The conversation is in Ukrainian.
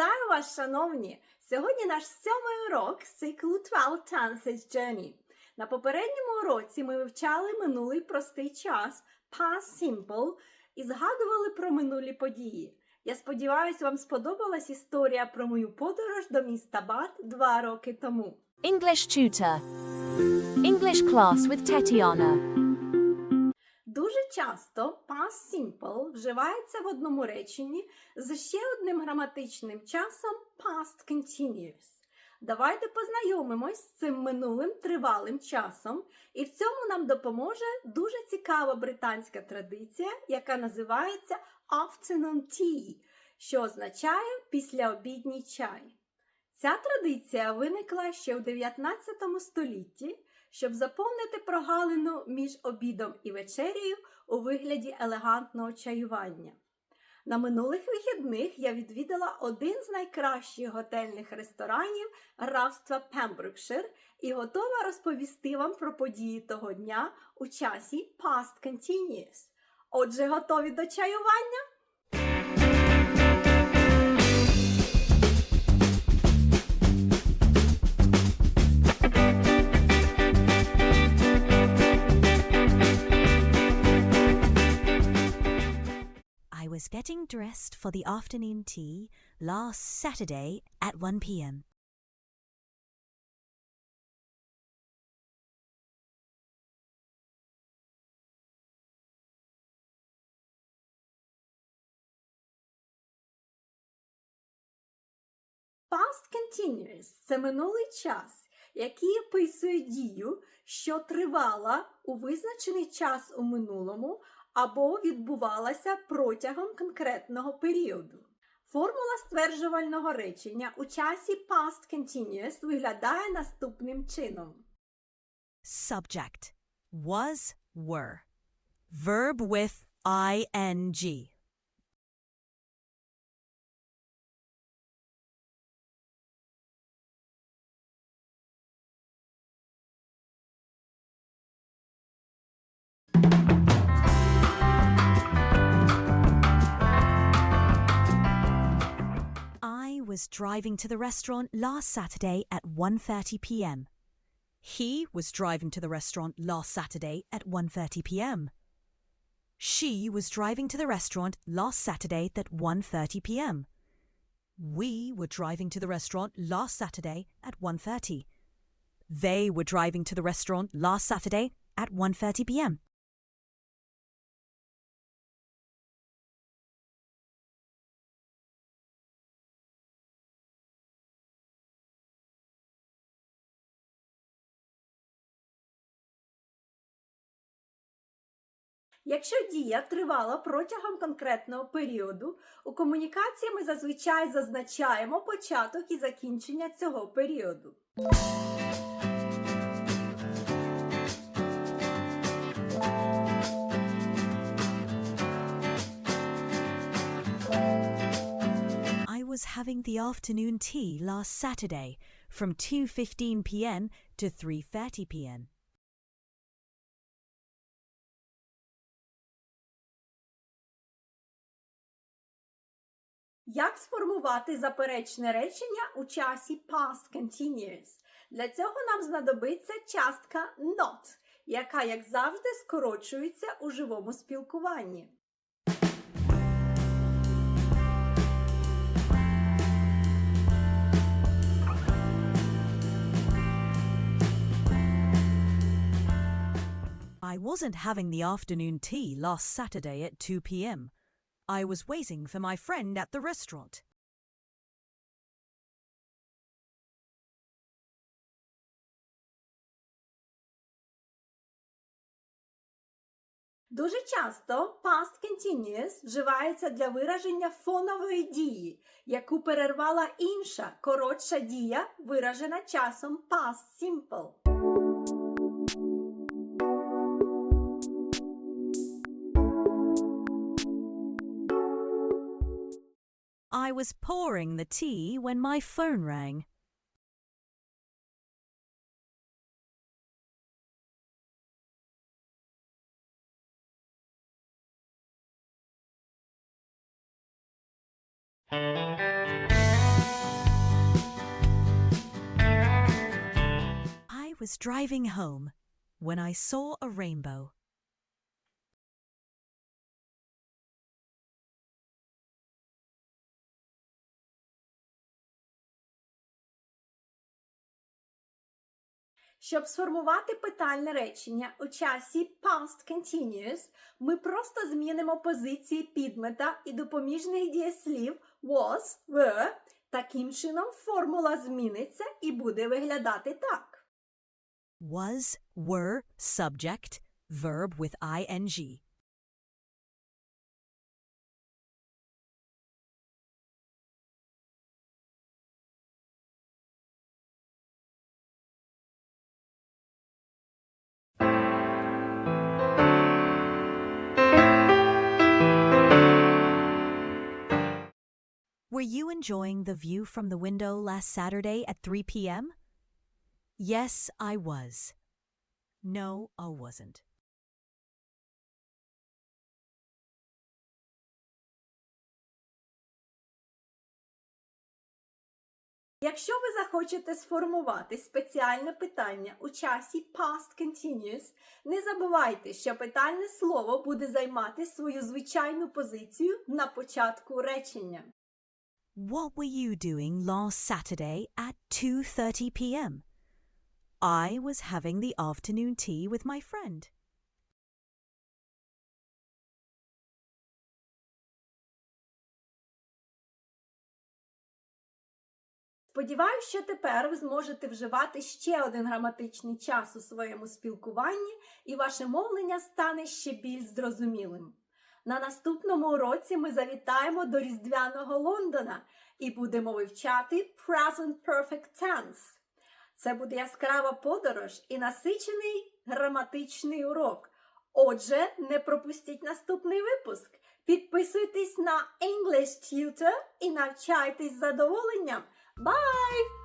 Вітаю вас, шановні! Сьогодні наш сьомий урок з циклу 12 Tenses Journey. На попередньому уроці ми вивчали минулий простий час Past Simple і згадували про минулі події. Я сподіваюся, вам сподобалась історія про мою подорож до міста Бат два роки тому. English tutor. English class with Tetiana. Дуже часто simple вживається в одному реченні з ще одним граматичним часом past continuous. Давайте познайомимось з цим минулим тривалим часом, і в цьому нам допоможе дуже цікава британська традиція, яка називається afternoon tea, що означає післяобідній чай. Ця традиція виникла ще в 19 столітті, щоб заповнити прогалину між обідом і вечерею у вигляді елегантного чаювання. На минулих вихідних я відвідала один з найкращих готельних ресторанів графства Пембрукшир і готова розповісти вам про події того дня у часі Past Continuous. Отже, готові до чаювання? Getting dressed for the afternoon tea last Saturday at 1 pm. Past continuous – це минулий час, який описує дію, що тривала у визначений час у минулому або відбувалася протягом конкретного періоду. Формула стверджувального речення у часі past continuous виглядає наступним чином. Subject was, were. Verb with ing. Was driving to the restaurant last Saturday at 1:30 p.m. He was driving to the restaurant last Saturday at 1:30 p.m. She was driving to the restaurant last Saturday at 1:30 p.m. We were driving to the restaurant last Saturday at 1:30. They were driving to the restaurant last Saturday at 1:30 p.m. Якщо дія тривала протягом конкретного періоду, у комунікації ми зазвичай зазначаємо початок і закінчення цього періоду. I was having the afternoon tea last Saturday from 2:15 p.m. to 3:30 p.m. Як сформувати заперечне речення у часі past continuous? Для цього нам знадобиться частка not, яка, як завжди, скорочується у живому спілкуванні. I wasn't having the afternoon tea last Saturday at 2 p.m. I was waiting for my friend at the restaurant. Дуже часто past continuous вживається для вираження фонової дії, яку перервала інша коротша дія, виражена часом past simple. I was pouring the tea when my phone rang. I was driving home when I saw a rainbow. Щоб сформувати питальне речення у часі past continuous, ми просто змінимо позиції підмета і допоміжних дієслів was, were. Таким чином формула зміниться і буде виглядати так. Was, were, subject, verb with ing. Were you enjoying the view from the window last Saturday at 3 p.m.? Yes, I was. No, I wasn't. Якщо ви захочете сформувати спеціальне питання у часі past continuous, не забувайте, що питальне слово буде займати свою звичайну позицію на початку речення. What were you doing last Saturday at 2:30 p.m.? I was having the afternoon tea with my friend. Сподіваюсь, що тепер ви зможете вживати ще один граматичний час у своєму спілкуванні, і ваше мовлення стане ще більш зрозумілим. На наступному уроці ми завітаємо до Різдвяного Лондона і будемо вивчати Present Perfect Tense. Це буде яскрава подорож і насичений граматичний урок. Отже, не пропустіть наступний випуск. Підписуйтесь на English Tutor і навчайтесь з задоволенням. Bye!